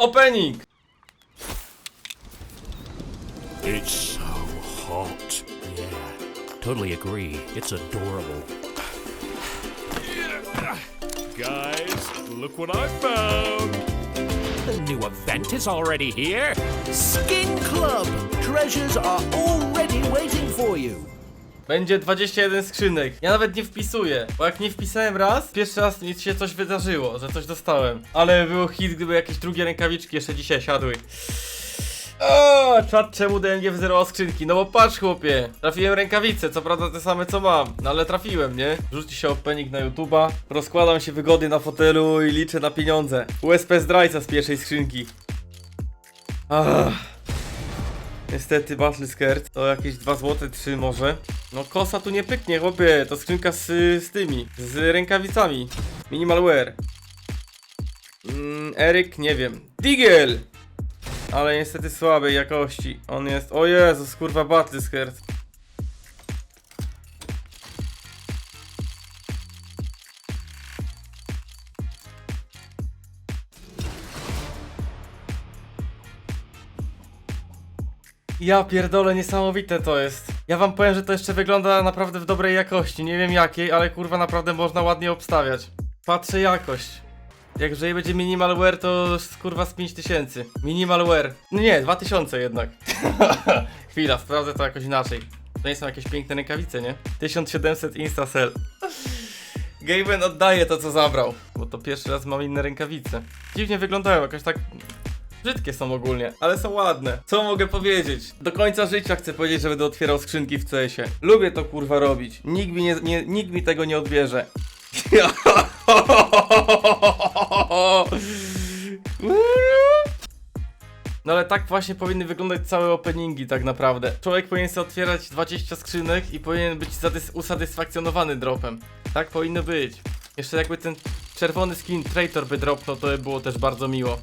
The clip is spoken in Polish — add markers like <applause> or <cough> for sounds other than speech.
Opening! It's so hot. Yeah, totally agree. It's adorable. Guys, look what I found. The new event is already here. Skin Club! Treasures are already waiting for you. Będzie 21 skrzynek. Ja nawet nie wpisuję, bo jak nie wpisałem raz, pierwszy raz mi się coś wydarzyło, że coś dostałem. Ale było hit, gdyby jakieś drugie rękawiczki jeszcze dzisiaj siadły. O, czad czemu DMG wzerował skrzynki? No bo patrz chłopie, trafiłem rękawice, co prawda te same co mam, no ale trafiłem, nie? Rzuci się opening na YouTube'a, rozkładam się wygodnie na fotelu i liczę na pieniądze. USP zdrajca z pierwszej skrzynki. Ach. Niestety Battle Skirt to jakieś 2 zł 3 może. No kosa tu nie pyknie, chłopie, to skrzynka z, z tymi, z rękawicami. Minimal wear. Mm, Eryk, nie wiem. Digel! Ale niestety słabej jakości. On jest, o Jezus, kurwa Battle Skirt. Ja pierdolę, niesamowite to jest. Ja wam powiem, że to jeszcze wygląda naprawdę w dobrej jakości. Nie wiem jakiej, ale kurwa naprawdę można ładnie obstawiać. Patrzę jakość. Jak jeżeli będzie minimal wear, to kurwa z 5000. Minimal wear. No nie, 2000 jednak. <laughs> Chwila, sprawdzę to jakoś inaczej. To nie są jakieś piękne rękawice, nie? 1700 Instacell. Gaben oddaje to, co zabrał. Bo to pierwszy raz mam inne rękawice. Dziwnie wyglądają, jakoś tak Brzydkie są ogólnie, ale są ładne. Co mogę powiedzieć? Do końca życia chcę powiedzieć, że będę otwierał skrzynki w CS-ie. Lubię to kurwa robić. Nikt mi, nie, nie, nikt mi tego nie odbierze. <laughs> No ale tak właśnie powinny wyglądać całe openingi tak naprawdę. Człowiek powinien sobie otwierać 20 skrzynek i powinien być usatysfakcjonowany dropem. Tak powinno być. Jeszcze jakby ten czerwony skin Traitor by dropnął, to by było też bardzo miło.